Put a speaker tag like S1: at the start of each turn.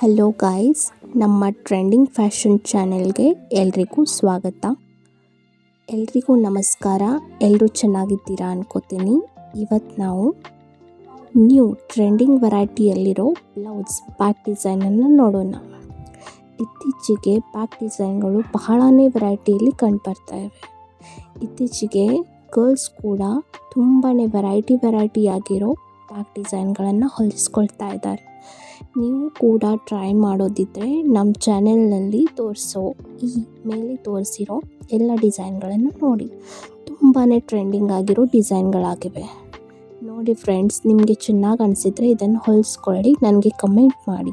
S1: Hello guys ನಮ್ಮ trending fashion ಚಾನೆಲ್ಗೆ ಎಲ್ರಿಗೂ ಸ್ವಾಗತ. ಎಲ್ರಿಗೂ ನಮಸ್ಕಾರ ಎಲ್ಲರೂ ಚೆನ್ನಾಗಿದ್ದೀರಾ ಅನ್ಕೋತೀನಿ. ಇವತ್ತು ನಾವು ನ್ಯೂ ಟ್ರೆಂಡಿಂಗ್ ವೆರೈಟಿಯಲ್ಲಿರೋ ಬ್ಲೌಸ್ ಪ್ಯಾಕ್ ಡಿಸೈನನ್ನು ನೋಡೋಣ. ಇತ್ತೀಚೆಗೆ ಪ್ಯಾಕ್ ಡಿಸೈನ್ಗಳು ಬಹಳನೇ ವೆರೈಟಿಯಲ್ಲಿ ಕಂಡುಬರ್ತಾ ಇವೆ. ಇತ್ತೀಚೆಗೆ ಗರ್ಲ್ಸ್ ಕೂಡ ತುಂಬಾ ವೆರೈಟಿ ವೆರೈಟಿ ಬ್ಯಾಕ್ ಡಿಸೈನ್ಗಳನ್ನು ಹೊಲಿಸ್ಕೊಳ್ತಾ ಇದ್ದಾರೆ. ನೀವು ಕೂಡ ಟ್ರೈ ಮಾಡೋದಿದ್ದರೆ ನಮ್ಮ ಚಾನೆಲ್ನಲ್ಲಿ ತೋರಿಸೋ, ಈ ಮೇಲೆ ತೋರಿಸಿರೋ ಎಲ್ಲ ಡಿಸೈನ್ಗಳನ್ನು ನೋಡಿ. ತುಂಬಾ ಟ್ರೆಂಡಿಂಗ್ ಆಗಿರೋ ಡಿಸೈನ್ಗಳಾಗಿವೆ. ನೋಡಿ ಫ್ರೆಂಡ್ಸ್, ನಿಮಗೆ ಚೆನ್ನಾಗಿ ಅನಿಸಿದರೆ ಇದನ್ನು ಹೊಲಿಸ್ಕೊಳ್ಳಿ, ನನಗೆ ಕಮೆಂಟ್ ಮಾಡಿ.